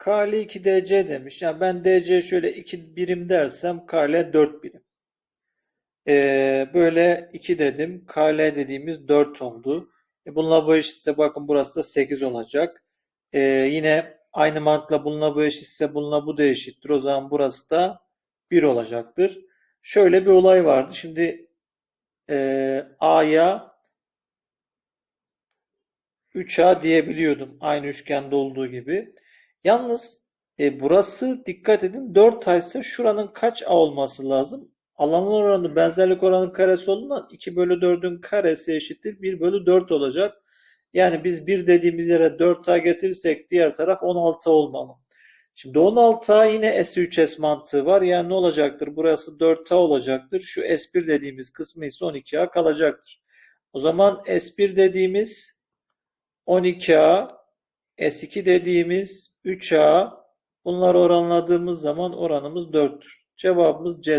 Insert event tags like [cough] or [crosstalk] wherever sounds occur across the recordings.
KL 2 DC demiş. Yani ben DC şöyle 2 birim dersem KL 4 birim. Ee, böyle 2 dedim. KL dediğimiz 4 oldu. E bununla bu eşitse bakın burası da 8 olacak. Ee, yine aynı mantıkla bununla bu eşitse bununla bu da eşittir. O zaman burası da 1 olacaktır. Şöyle bir olay vardı. Şimdi e, A'ya 3A diyebiliyordum. Aynı üçgende olduğu gibi. Yalnız e, burası dikkat edin 4 A ise şuranın kaç A olması lazım? Alanın oranı benzerlik oranının karesi olduğundan 2 bölü 4'ün karesi eşittir 1 bölü 4 olacak. Yani biz 1 dediğimiz yere 4A getirirsek diğer taraf 16 olmalı. Şimdi 16A yine S3S mantığı var. Yani ne olacaktır? Burası 4A olacaktır. Şu S1 dediğimiz kısmı ise 12A kalacaktır. O zaman S1 dediğimiz 12A, S2 dediğimiz 3A. Bunları oranladığımız zaman oranımız 4'tür. Cevabımız C.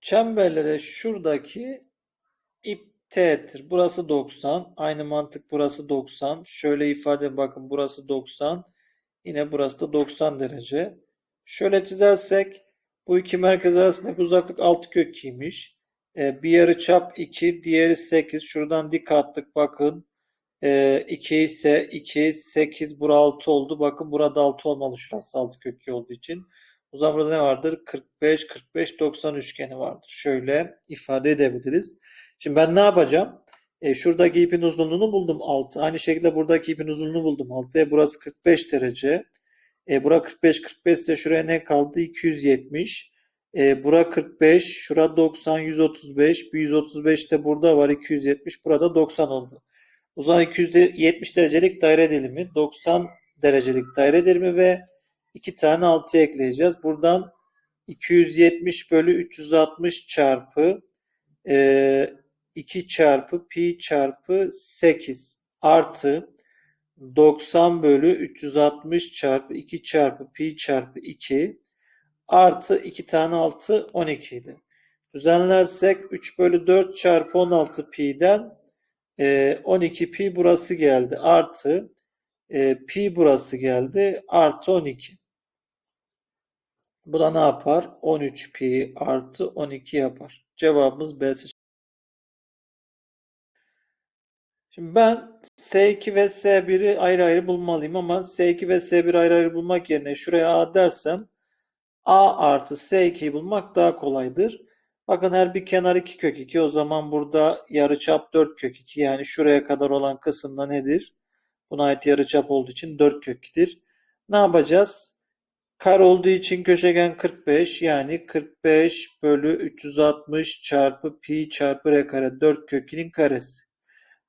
Çemberlere şuradaki ip T'tir. Burası 90. Aynı mantık burası 90. Şöyle ifade bakın burası 90. Yine burası da 90 derece. Şöyle çizersek bu iki merkez arasındaki uzaklık 6 kök 2'ymiş. Ee, bir yarı çap 2, diğeri 8. Şuradan dik attık bakın. Ee, 2 ise 2, 8, bura 6 oldu. Bakın burada 6 olmalı. Şurası 6 kök 2 olduğu için. O zaman burada ne vardır? 45, 45, 90 üçgeni vardır. Şöyle ifade edebiliriz. Şimdi ben ne yapacağım? E, şuradaki ipin uzunluğunu buldum 6. Aynı şekilde buradaki ipin uzunluğunu buldum 6. E, burası 45 derece. E, bura 45, 45 ise şuraya ne kaldı? 270. E, bura 45, şura 90, 135. Bir 135 de burada var 270. Burada 90 oldu. Zaman 270 derecelik daire dilimi, 90 derecelik daire dilimi ve 2 tane 6 ekleyeceğiz. Buradan 270 bölü 360 çarpı e, 2 çarpı pi çarpı 8 artı 90 bölü 360 çarpı 2 çarpı pi çarpı 2 artı 2 tane 6 12 idi. Düzenlersek 3 bölü 4 çarpı 16 pi'den e, 12 pi burası geldi. Artı e, pi burası geldi. Artı 12. Bu da ne yapar? 13 pi artı 12 yapar. Cevabımız B seçeneği. Şimdi ben S2 ve S1'i ayrı ayrı bulmalıyım ama S2 ve S1'i ayrı ayrı bulmak yerine şuraya A dersem A artı S2'yi bulmak daha kolaydır. Bakın her bir kenar 2 kök 2. O zaman burada yarıçap 4 kök 2. Yani şuraya kadar olan kısımda nedir? Buna ait yarıçap olduğu için 4 kök 2'dir. Ne yapacağız? Kare olduğu için köşegen 45 yani 45 bölü 360 çarpı pi çarpı r kare 4 kök 2'nin karesi.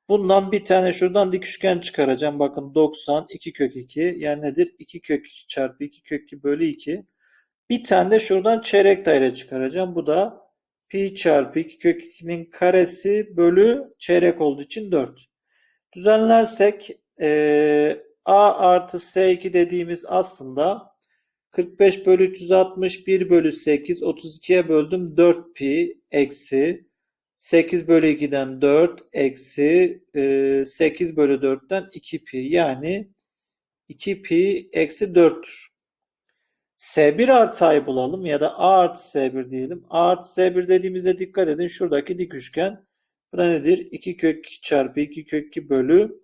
Bundan bir tane şuradan dik üçgen çıkaracağım. Bakın 90 2 kök 2 yani nedir? 2 kök 2 çarpı 2 kök 2 bölü 2. Bir tane de şuradan çeyrek daire çıkaracağım. Bu da pi çarpı 2 kök 2'nin karesi bölü çeyrek olduğu için 4. Düzenlersek e, a artı s2 dediğimiz aslında 45 bölü 361 bölü 8 32'ye böldüm 4 pi eksi 8 bölü 2'den 4 eksi 8 bölü 4'ten 2 pi yani 2 pi eksi 4'tür. S1 artı A'yı bulalım ya da A artı S1 diyelim. A artı S1 dediğimizde dikkat edin şuradaki dik üçgen. Bu da nedir? 2 kök 2 çarpı 2 kök 2 bölü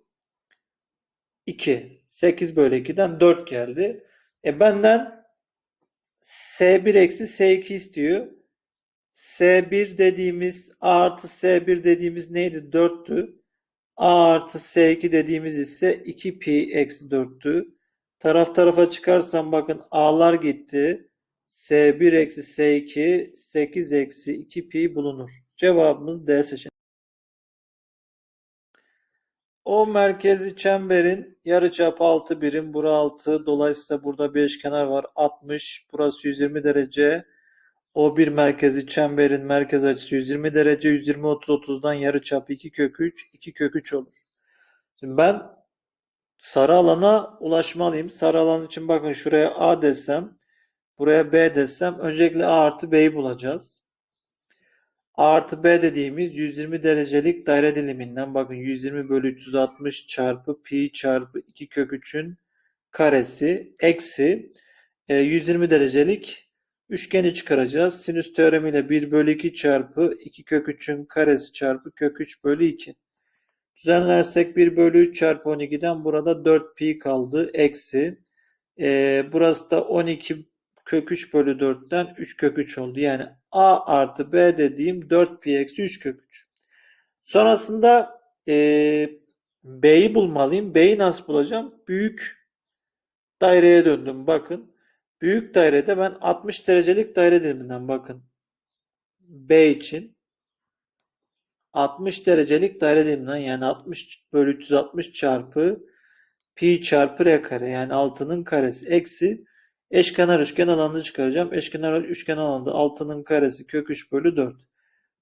2. 8 bölü 2'den 4 geldi. E benden S1 eksi S2 istiyor. S1 dediğimiz A artı S1 dediğimiz neydi? 4'tü. A artı S2 dediğimiz ise 2 pi eksi 4'tü. Taraf tarafa çıkarsam bakın A'lar gitti. S1 eksi S2 8 eksi 2 pi bulunur. Cevabımız D seçeneği. O merkezi çemberin yarıçapı 6 birim, bura 6. Dolayısıyla burada bir eşkenar var 60. Burası 120 derece. O bir merkezi çemberin merkez açısı 120 derece. 120 30 30'dan yarıçapı 2 kök 3, 2 kök 3 olur. Şimdi ben sarı alana ulaşmalıyım. Sarı alan için bakın şuraya A desem, buraya B desem öncelikle A artı B'yi bulacağız. A artı B dediğimiz 120 derecelik daire diliminden bakın 120 bölü 360 çarpı pi çarpı 2 kök 3'ün karesi eksi e, 120 derecelik üçgeni çıkaracağız. Sinüs teoremiyle 1 bölü 2 çarpı 2 kök 3'ün karesi çarpı kök 3 bölü 2. Düzenlersek 1 bölü 3 çarpı 12'den burada 4 pi kaldı. Eksi. E, burası da 12 kök 3 bölü 4'ten 3 kök 3 oldu. Yani a artı b dediğim 4 pi eksi 3 kök 3. Sonrasında e, b'yi bulmalıyım. B'yi nasıl bulacağım? Büyük daireye döndüm. Bakın. Büyük dairede ben 60 derecelik daire diliminden bakın. B için 60 derecelik daire diliminden yani 60 bölü 360 çarpı pi çarpı r kare yani 6'nın karesi eksi eşkenar üçgen alanını çıkaracağım. Eşkenar üçgen alanında 6'nın karesi kök 3 bölü 4.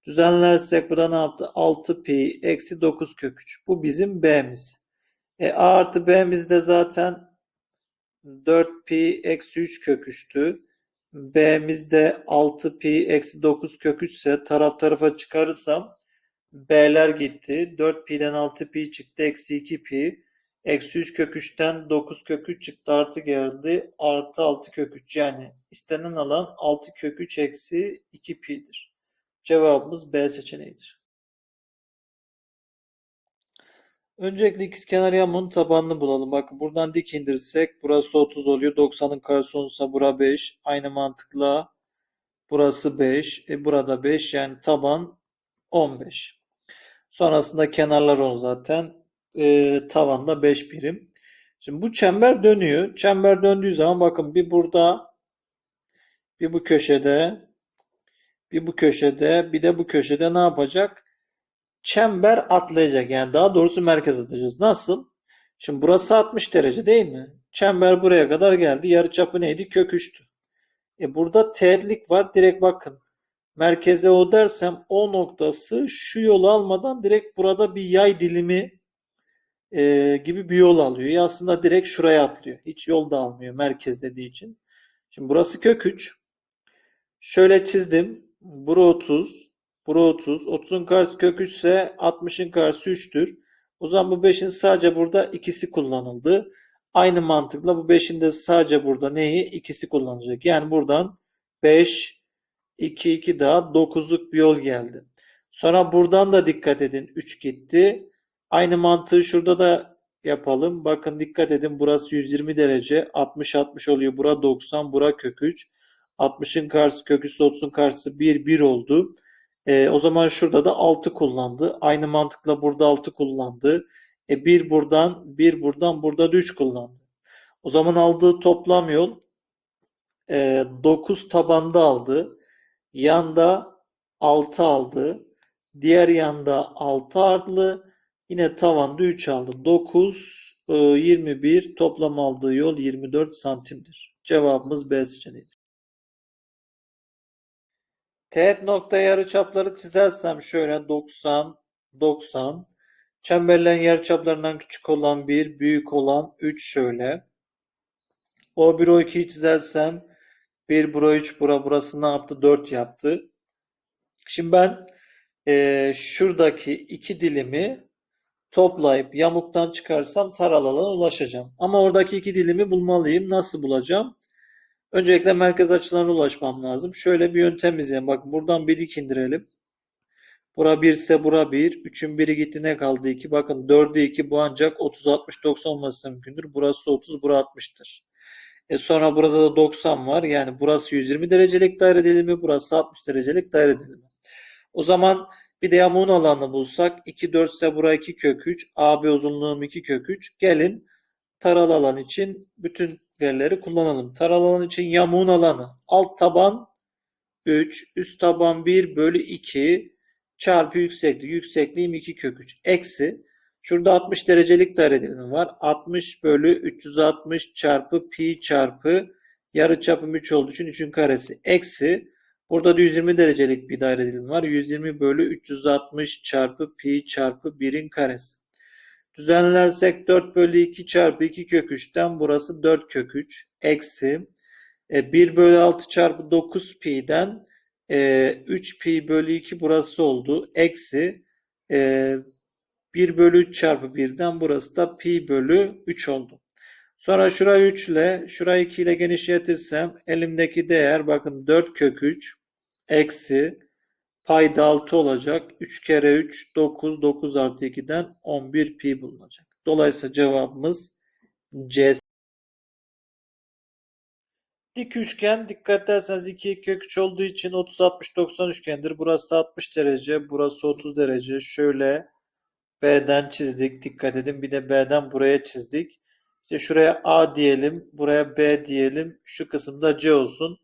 Düzenlersek burada ne yaptı? 6 pi eksi 9 kök 3. Bu bizim b'miz. E, a artı b'miz de zaten 4 pi eksi 3 kök 3'tü. B'miz de 6 pi eksi 9 kök 3 ise taraf tarafa çıkarırsam B'ler gitti. 4 pi'den 6 pi çıktı. Eksi 2 pi. Eksi 3 kök 3'ten 9 kök 3 çıktı. Artı geldi. Artı 6 kök 3. Yani istenen alan 6 kök 3 eksi 2 pi'dir. Cevabımız B seçeneğidir. Öncelikle ikizkenar yamuğun tabanını bulalım. Bakın buradan dik indirsek burası 30 oluyor. 90'ın karşısı olursa bura 5. Aynı mantıkla burası 5. E burada 5 yani taban 15. Sonrasında kenarlar 10 zaten. E, tavanda 5 birim. Şimdi bu çember dönüyor. Çember döndüğü zaman bakın bir burada bir bu köşede bir bu köşede bir de bu köşede ne yapacak? çember atlayacak. Yani daha doğrusu merkez atacağız. Nasıl? Şimdi burası 60 derece değil mi? Çember buraya kadar geldi. Yarıçapı neydi? Kök 3'tü. E burada teğetlik var. Direkt bakın. Merkeze o dersem o noktası şu yolu almadan direkt burada bir yay dilimi e, gibi bir yol alıyor. Ya aslında direkt şuraya atlıyor. Hiç yol da almıyor merkez dediği için. Şimdi burası kök 3. Şöyle çizdim. Bura 30. Bura 30. 30'un karşısı kök 3 ise 60'ın karşısı 3'tür. O zaman bu 5'in sadece burada ikisi kullanıldı. Aynı mantıkla bu 5'in de sadece burada neyi? İkisi kullanacak. Yani buradan 5, 2, 2 daha 9'luk bir yol geldi. Sonra buradan da dikkat edin. 3 gitti. Aynı mantığı şurada da yapalım. Bakın dikkat edin. Burası 120 derece. 60, 60 oluyor. Bura 90, bura kök 3. 60'ın karşısı kök 3, 30'un karşısı 1, 1 oldu. E, o zaman şurada da 6 kullandı. Aynı mantıkla burada 6 kullandı. E, 1 buradan, 1 buradan, burada da 3 kullandı. O zaman aldığı toplam yol e, 9 tabanda aldı. Yanda 6 aldı. Diğer yanda 6 aldı. Yine tavanda 3 aldı. 9, e, 21 toplam aldığı yol 24 santimdir. Cevabımız B seçeneğidir. Teğet nokta yarıçapları çizersem şöyle 90, 90. Çemberlerin yarıçaplarından küçük olan 1, büyük olan 3 şöyle. O1, O2'yi çizersem 1, bura 3, bura burası ne yaptı? 4 yaptı. Şimdi ben e, şuradaki iki dilimi toplayıp yamuktan çıkarsam taralı alana ulaşacağım. Ama oradaki iki dilimi bulmalıyım. Nasıl bulacağım? Öncelikle merkez açılarına ulaşmam lazım. Şöyle bir yöntem izleyelim. Bak buradan bir dik indirelim. Bura 1 ise bura 1. 3'ün biri gitti ne kaldı 2. Bakın 4'e 2 bu ancak 30 60 90 olması mümkündür. Burası 30 bura 60'tır. E sonra burada da 90 var. Yani burası 120 derecelik daire dilimi. Burası 60 derecelik daire dilimi. O zaman bir de yamuğun alanını bulsak 2 4 ise bura 2 kök 3. AB uzunluğum 2 kök 3. Gelin taralı alan için bütün verileri kullanalım. Taralı alan için yamuğun alanı alt taban 3, üst taban 1 bölü 2 çarpı yükseklik. Yüksekliğim 2 kök 3. Eksi. Şurada 60 derecelik daire dilimi var. 60 bölü 360 çarpı pi çarpı yarıçapım 3 olduğu için 3'ün karesi. Eksi. Burada da 120 derecelik bir daire dilimi var. 120 bölü 360 çarpı pi çarpı 1'in karesi. Düzenlersek 4 bölü 2 çarpı 2 kök 3'ten burası 4 kök 3 eksi 1 e, bölü 6 çarpı 9 pi'den 3 e, pi bölü 2 burası oldu. Eksi 1 e, bölü 3 çarpı 1'den burası da pi bölü 3 oldu. Sonra şurayı 3 ile, şurayı 2 ile genişletirsem elimdeki değer bakın 4 kök 3 eksi payda 6 olacak. 3 kere 3 9, 9 artı 2'den 11 pi bulunacak. Dolayısıyla cevabımız C. Dik üçgen dikkat ederseniz 2 kök 3 olduğu için 30 60 90 üçgendir. Burası 60 derece, burası 30 derece. Şöyle B'den çizdik. Dikkat edin. Bir de B'den buraya çizdik. İşte şuraya A diyelim, buraya B diyelim. Şu kısımda C olsun.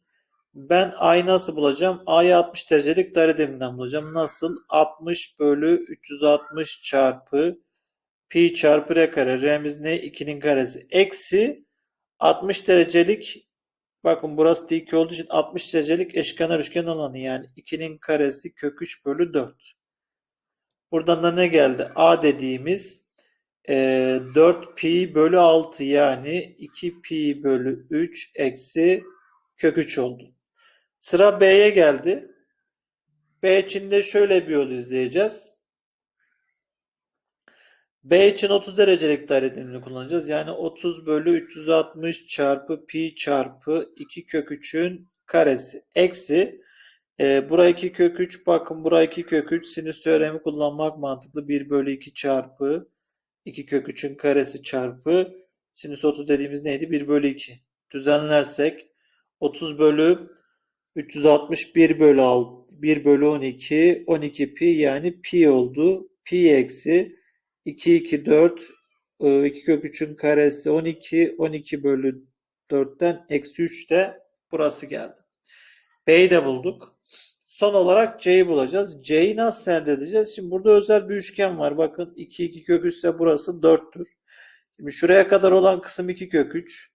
Ben A'yı nasıl bulacağım? A'yı 60 derecelik daire deminden bulacağım. Nasıl? 60 bölü 360 çarpı pi çarpı r kare. R'miz ne? 2'nin karesi. Eksi 60 derecelik bakın burası dik olduğu için 60 derecelik eşkenar üçgen alanı yani 2'nin karesi kök 3 bölü 4. Buradan da ne geldi? A dediğimiz e, 4 pi bölü 6 yani 2 pi bölü 3 eksi kök 3 oldu. Sıra B'ye geldi. B için de şöyle bir yol izleyeceğiz. B için 30 derecelik daire dilimini kullanacağız. Yani 30 bölü 360 çarpı pi çarpı 2 kök 3'ün karesi. Eksi e, buraya 2 kök 3 bakın buraya 2 kök 3 sinüs teoremi kullanmak mantıklı. 1 bölü 2 çarpı 2 kök 3'ün karesi çarpı sinüs 30 dediğimiz neydi? 1 bölü 2. Düzenlersek 30 bölü 361 bölü 6, 1 bölü 12, 12 pi yani pi oldu. Pi eksi 2, 2, 4, 2 kök 3'ün karesi 12, 12 bölü 4'ten eksi 3 de burası geldi. B'yi de bulduk. Son olarak C'yi bulacağız. C'yi nasıl elde edeceğiz? Şimdi burada özel bir üçgen var. Bakın 2, 2 kök 3 ise burası 4'tür. Şimdi şuraya kadar olan kısım 2 kök 3.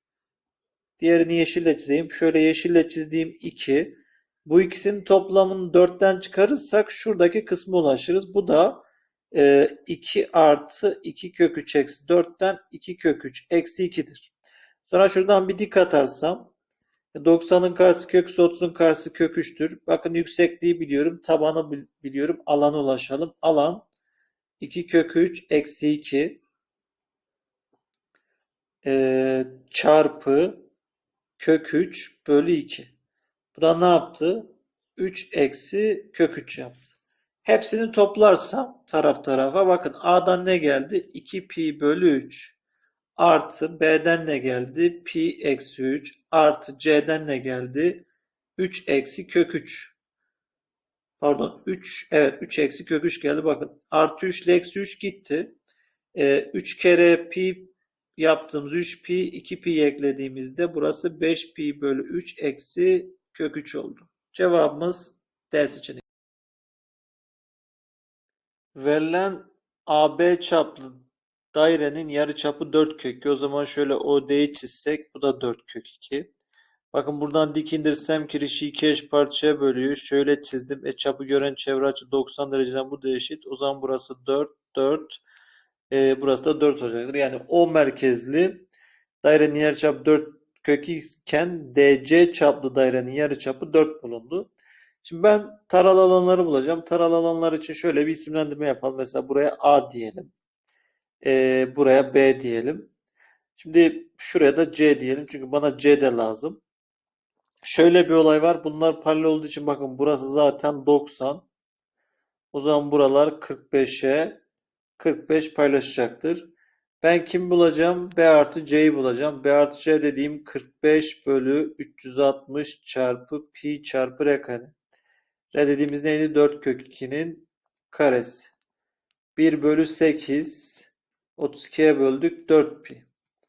Diğerini yeşille çizeyim. Şöyle yeşille çizdiğim 2. Bu ikisinin toplamını 4'ten çıkarırsak şuradaki kısma ulaşırız. Bu da e, 2 artı 2 kök 3 eksi 4'ten 2 kök 3 eksi 2'dir. Sonra şuradan bir dik atarsam 90'ın karşısı kök 30'un karşısı kök 3'tür. Bakın yüksekliği biliyorum. Tabanı biliyorum. Alana ulaşalım. Alan 2 kök 3 eksi 2 e, çarpı kök 3 bölü 2. Bu da ne yaptı? 3 eksi kök 3 yaptı. Hepsini toplarsam taraf tarafa bakın A'dan ne geldi? 2 pi bölü 3 artı B'den ne geldi? Pi eksi 3 artı C'den ne geldi? 3 eksi kök 3. Pardon 3 evet 3 eksi kök 3 geldi. Bakın artı 3 ile eksi 3 gitti. Ee, 3 kere pi yaptığımız 3 pi 2 pi eklediğimizde burası 5 pi bölü 3 eksi kök 3 oldu. Cevabımız D seçeneği. Verilen AB çaplı dairenin yarıçapı 4 kök 2. O zaman şöyle OD'yi çizsek bu da 4 kök 2. Bakın buradan dik indirsem kirişi iki eş parçaya bölüyor. Şöyle çizdim. E çapı gören çevre açı 90 dereceden bu da eşit. O zaman burası 4, 4. E, burası da 4 olacaktır. Yani O merkezli dairenin yarıçapı 4 kök iken DC çaplı dairenin yarıçapı 4 bulundu. Şimdi ben taral alanları bulacağım. Taral alanlar için şöyle bir isimlendirme yapalım. Mesela buraya A diyelim. E, buraya B diyelim. Şimdi şuraya da C diyelim. Çünkü bana C de lazım. Şöyle bir olay var. Bunlar paralel olduğu için bakın burası zaten 90. O zaman buralar 45'e 45 paylaşacaktır. Ben kim bulacağım? B artı C'yi bulacağım. B artı C dediğim 45 bölü 360 çarpı pi çarpı r kare. R dediğimiz neydi? 4 kök 2'nin karesi. 1 bölü 8 32'ye böldük 4 pi.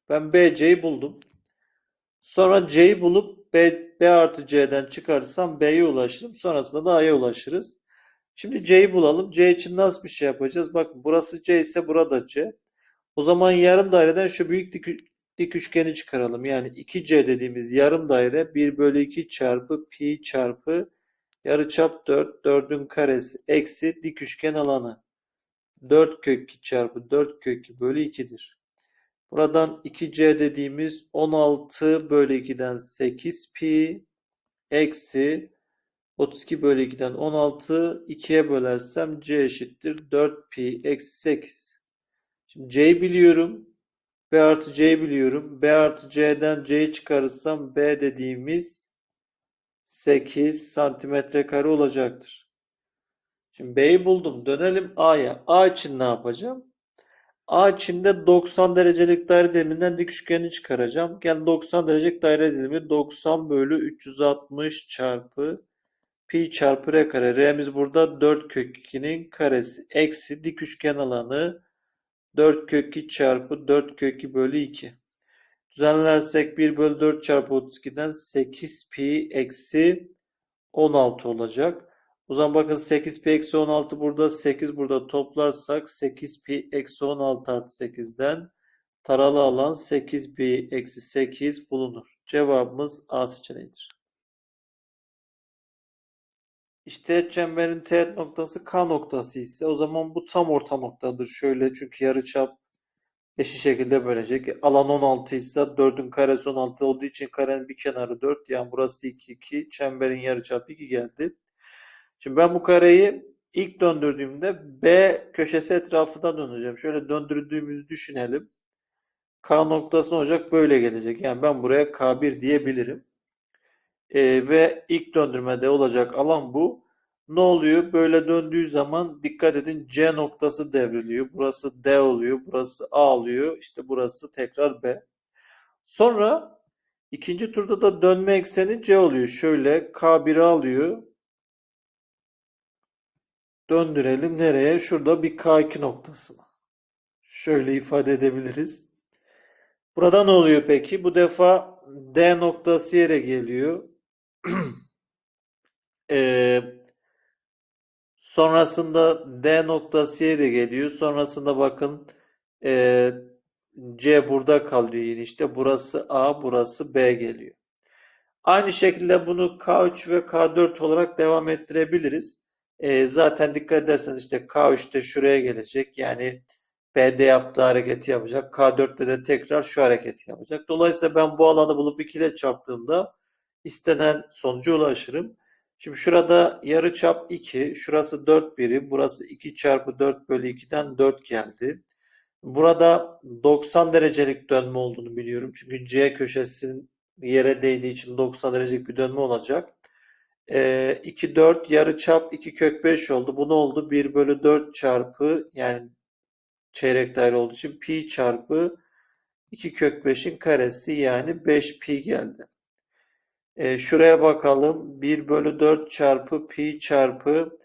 Ben B, C'yi buldum. Sonra C'yi bulup B, B artı C'den çıkarırsam B'ye ulaşırım. Sonrasında da A'ya ulaşırız. Şimdi C'yi bulalım. C için nasıl bir şey yapacağız? Bakın burası C ise burada C. O zaman yarım daireden şu büyük dik, dik üçgeni çıkaralım. Yani 2C dediğimiz yarım daire 1 bölü 2 çarpı pi çarpı yarıçap 4, 4'ün karesi eksi dik üçgen alanı. 4 kök 2 çarpı 4 kök 2 bölü 2'dir. Buradan 2C dediğimiz 16 bölü 2'den 8 pi eksi 32 bölü 2'den 16 2'ye bölersem C eşittir 4 pi eksi 8. Şimdi C'yi biliyorum. B artı C'yi biliyorum. B artı C'den C'yi çıkarırsam B dediğimiz 8 santimetre kare olacaktır. Şimdi B'yi buldum. Dönelim A'ya. A için ne yapacağım? A içinde 90 derecelik daire diliminden dik üçgeni çıkaracağım. Gel 90 derecelik daire dilimi 90 bölü 360 çarpı pi çarpı r kare. R'miz burada 4 kök 2'nin karesi. Eksi dik üçgen alanı 4 kök 2 çarpı 4 kök 2 bölü 2. Düzenlersek 1 bölü 4 çarpı 32'den 8 pi eksi 16 olacak. O zaman bakın 8 pi eksi 16 burada 8 burada toplarsak 8 pi eksi 16 artı 8'den taralı alan 8 pi eksi 8 bulunur. Cevabımız A seçeneğidir. İşte çemberin teğet noktası K noktası ise o zaman bu tam orta noktadır. Şöyle çünkü yarıçap eşit şekilde bölecek. Alan 16 ise 4'ün karesi 16 olduğu için karenin bir kenarı 4. Yani burası 2 2. Çemberin yarıçapı 2 geldi. Şimdi ben bu kareyi ilk döndürdüğümde B köşesi etrafında döneceğim. Şöyle döndürdüğümüzü düşünelim. K noktası ne olacak? Böyle gelecek. Yani ben buraya K1 diyebilirim. Ee, ve ilk döndürmede olacak alan bu. Ne oluyor? Böyle döndüğü zaman dikkat edin C noktası devriliyor. Burası D oluyor. Burası A oluyor. İşte burası tekrar B. Sonra ikinci turda da dönme ekseni C oluyor. Şöyle K1'i alıyor. Döndürelim. Nereye? Şurada bir K2 noktasına. Şöyle ifade edebiliriz. Burada ne oluyor peki? Bu defa D noktası yere geliyor. [clears throat] Ee, sonrasında D noktası yere geliyor. Sonrasında bakın e, C burada kalıyor yine işte. Burası A, burası B geliyor. Aynı şekilde bunu K3 ve K4 olarak devam ettirebiliriz. E, zaten dikkat ederseniz işte K3 de şuraya gelecek. Yani BD yaptığı hareketi yapacak. K4'te de tekrar şu hareketi yapacak. Dolayısıyla ben bu alanı bulup 2 ile çarptığımda istenen sonuca ulaşırım. Şimdi şurada yarıçap 2, şurası 4 birim, burası 2 çarpı 4 bölü 2'den 4 geldi. Burada 90 derecelik dönme olduğunu biliyorum. Çünkü C köşesinin yere değdiği için 90 derecelik bir dönme olacak. Ee, 2, 4, yarıçap 2 kök 5 oldu. Bu ne oldu? 1 bölü 4 çarpı yani çeyrek daire olduğu için pi çarpı 2 kök 5'in karesi yani 5 pi geldi. E, şuraya bakalım. 1 bölü 4 çarpı pi çarpı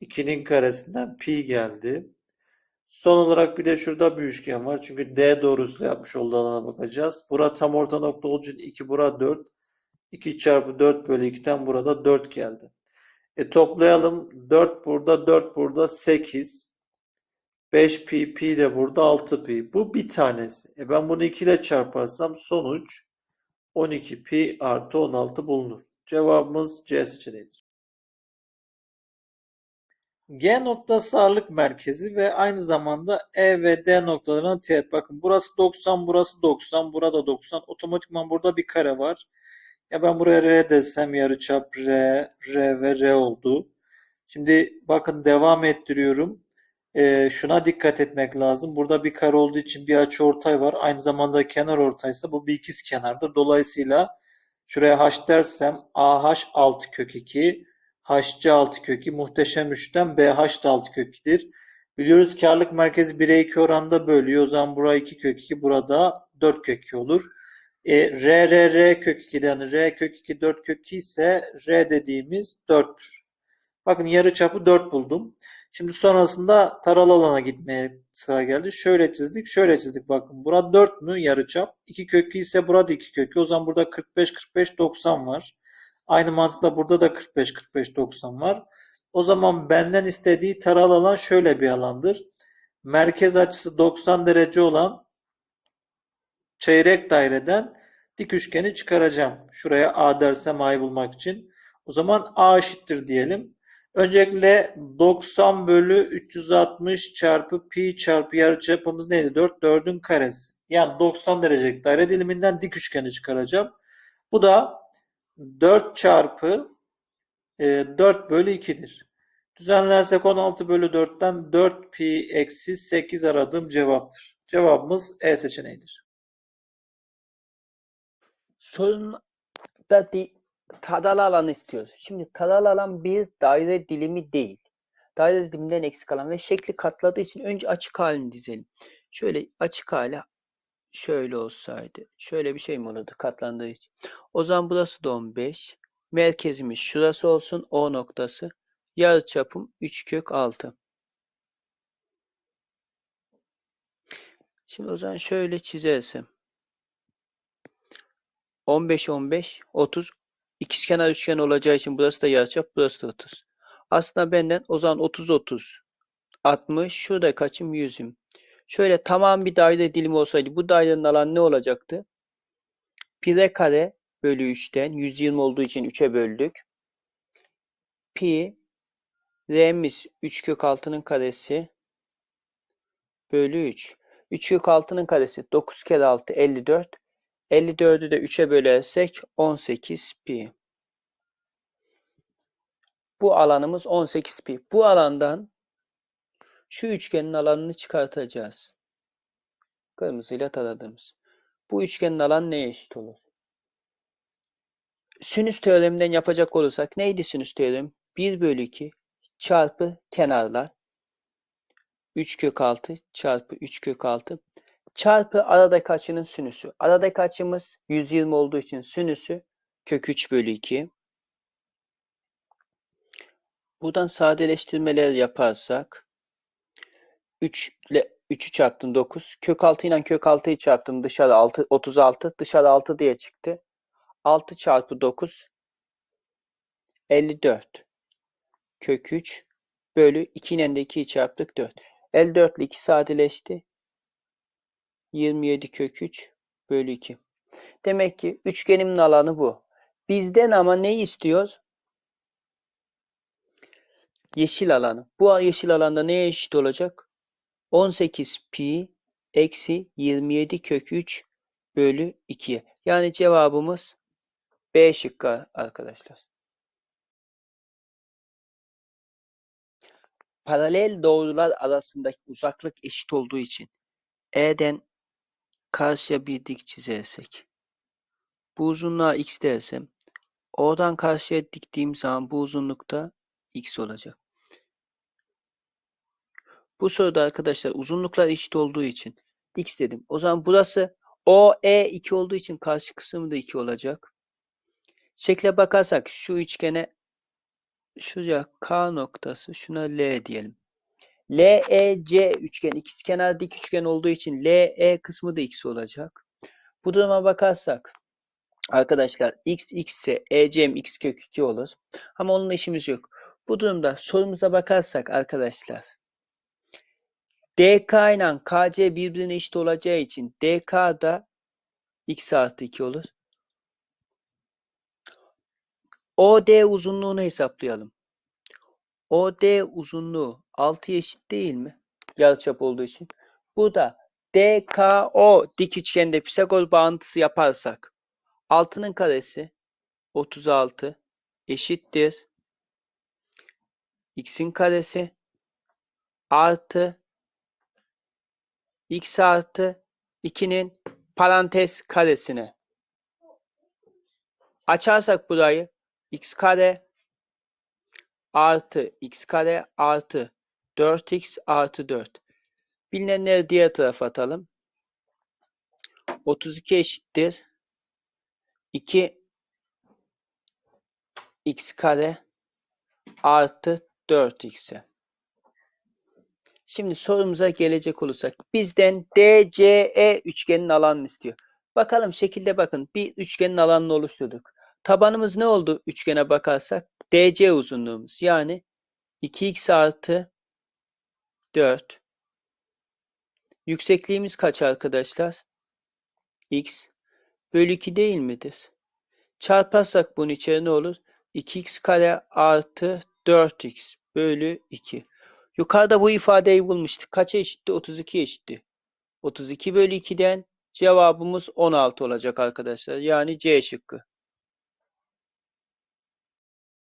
2'nin karesinden pi geldi. Son olarak bir de şurada bir üçgen var. Çünkü D doğrusuyla yapmış olduğu alana bakacağız. Bura tam orta nokta olduğu için 2 bura 4. 2 çarpı 4 bölü 2'den burada 4 geldi. E toplayalım. 4 burada 4 burada 8. 5 pi pi de burada 6 pi. Bu bir tanesi. E ben bunu 2 ile çarparsam sonuç 12 pi artı 16 bulunur. Cevabımız C seçeneğidir. G noktası ağırlık merkezi ve aynı zamanda E ve D noktalarına teğet. Bakın burası 90, burası 90, burada 90. Otomatikman burada bir kare var. Ya ben buraya R desem yarıçap R, R ve R oldu. Şimdi bakın devam ettiriyorum. Ee, şuna dikkat etmek lazım. Burada bir kare olduğu için bir açı ortay var. Aynı zamanda kenar ortaysa bu bir ikiz kenardır. Dolayısıyla şuraya H dersem AH 6 kök 2, HC 6 kök 2, muhteşem 3'ten BH da 6 kök 2'dir. Biliyoruz ki ağırlık merkezi 1'e 2 oranda bölüyor. O zaman buraya 2 kök 2, burada 4 kök 2 olur. E, R, R, R kök 2'den R kök 2, 4 kök 2 ise R dediğimiz 4'tür. Bakın yarı çapı 4 buldum. Şimdi sonrasında taralı alana gitmeye sıra geldi. Şöyle çizdik, şöyle çizdik. Bakın burada 4 mü yarıçap? 2 kökü ise burada 2 kökü. O zaman burada 45, 45, 90 var. Aynı mantıkla burada da 45, 45, 90 var. O zaman benden istediği taralı alan şöyle bir alandır. Merkez açısı 90 derece olan çeyrek daireden dik üçgeni çıkaracağım. Şuraya A dersem A'yı bulmak için. O zaman A eşittir diyelim. Öncelikle 90 bölü 360 çarpı pi çarpı yarıçapımız neydi? 4. 4'ün karesi. Yani 90 derecelik daire diliminden dik üçgeni çıkaracağım. Bu da 4 çarpı 4 bölü 2'dir. Düzenlersek 16 bölü 4'ten 4 pi eksi 8 aradığım cevaptır. Cevabımız E seçeneğidir. Sorun da di, taralı alanı istiyoruz. Şimdi taralı alan bir daire dilimi değil. Daire diliminden eksik alan ve şekli katladığı için önce açık halini dizelim. Şöyle açık hali şöyle olsaydı. Şöyle bir şey mi olurdu katlandığı için? O zaman burası da 15. Merkezimiz şurası olsun. O noktası. Yarıçapım 3 kök 6. Şimdi o zaman şöyle çizersem. 15 15 30 ikizkenar üçgen olacağı için burası da yarıçap, burası da 30. Aslında benden o zaman 30 30 60 şurada kaçım 100'üm. Şöyle tamam bir daire dilimi olsaydı bu dairenin alanı ne olacaktı? Pi r kare bölü 3'ten 120 olduğu için 3'e böldük. Pi r'miz 3 kök 6'nın karesi bölü 3. 3 kök 6'nın karesi 9 kere 6 54. 54'ü de 3'e bölersek 18 pi. Bu alanımız 18 pi. Bu alandan şu üçgenin alanını çıkartacağız. Kırmızıyla taradığımız. Bu üçgenin alanı neye eşit olur? Sinüs teoreminden yapacak olursak neydi sinüs teoremi? 1 bölü 2 çarpı kenarlar 3 kök 6 çarpı 3 kök 6 çarpı aradaki açının sinüsü. Aradaki açımız 120 olduğu için sinüsü kök 3 bölü 2. Buradan sadeleştirmeler yaparsak 3 ile 3'ü çarptım 9. Kök 6 ile kök 6'yı çarptım dışarı 6, 36. Dışarı 6 diye çıktı. 6 çarpı 9 54. Kök 3 bölü 2 ile de 2'yi çarptık 4. 54 ile 2 sadeleşti. 27 kök 3 bölü 2. Demek ki üçgenimin alanı bu. Bizden ama ne istiyor? Yeşil alanı. Bu yeşil alanda neye eşit olacak? 18 pi eksi 27 kök 3 bölü 2'ye. Yani cevabımız B şıkkı arkadaşlar. Paralel doğrular arasındaki uzaklık eşit olduğu için E'den karşıya bir dik çizersek bu uzunluğa x dersem O'dan karşıya diktiğim zaman bu uzunlukta x olacak. Bu soruda arkadaşlar uzunluklar eşit olduğu için x dedim. O zaman burası OE 2 olduğu için karşı kısmı da 2 olacak. Şekle bakarsak şu üçgene şuraya K noktası şuna L diyelim. LEC üçgen ikizkenar dik üçgen olduğu için LE kısmı da x olacak. Bu duruma bakarsak arkadaşlar x x ise EC'm x kök 2 olur. Ama onunla işimiz yok. Bu durumda sorumuza bakarsak arkadaşlar DK ile KC birbirine eşit olacağı için DK da x artı 2 olur. OD uzunluğunu hesaplayalım. OD uzunluğu 6'ya eşit değil mi? Yarıçap olduğu için. Bu da DKO dik üçgende Pisagor bağıntısı yaparsak 6'nın karesi 36 eşittir x'in karesi artı x artı 2'nin parantez karesine. Açarsak burayı x kare artı x kare artı 4x artı 4. Bilinenleri diğer tarafa atalım. 32 eşittir. 2 x kare artı 4x'e. Şimdi sorumuza gelecek olursak bizden DCE üçgenin alanını istiyor. Bakalım şekilde bakın bir üçgenin alanını oluşturduk. Tabanımız ne oldu üçgene bakarsak? DC uzunluğumuz yani 2x artı 4. Yüksekliğimiz kaç arkadaşlar? x bölü 2 değil midir? Çarparsak bunun içeri ne olur? 2x kare artı 4x bölü 2. Yukarıda bu ifadeyi bulmuştuk. Kaça eşitti? 32 eşitti. 32 bölü 2'den cevabımız 16 olacak arkadaşlar. Yani C şıkkı.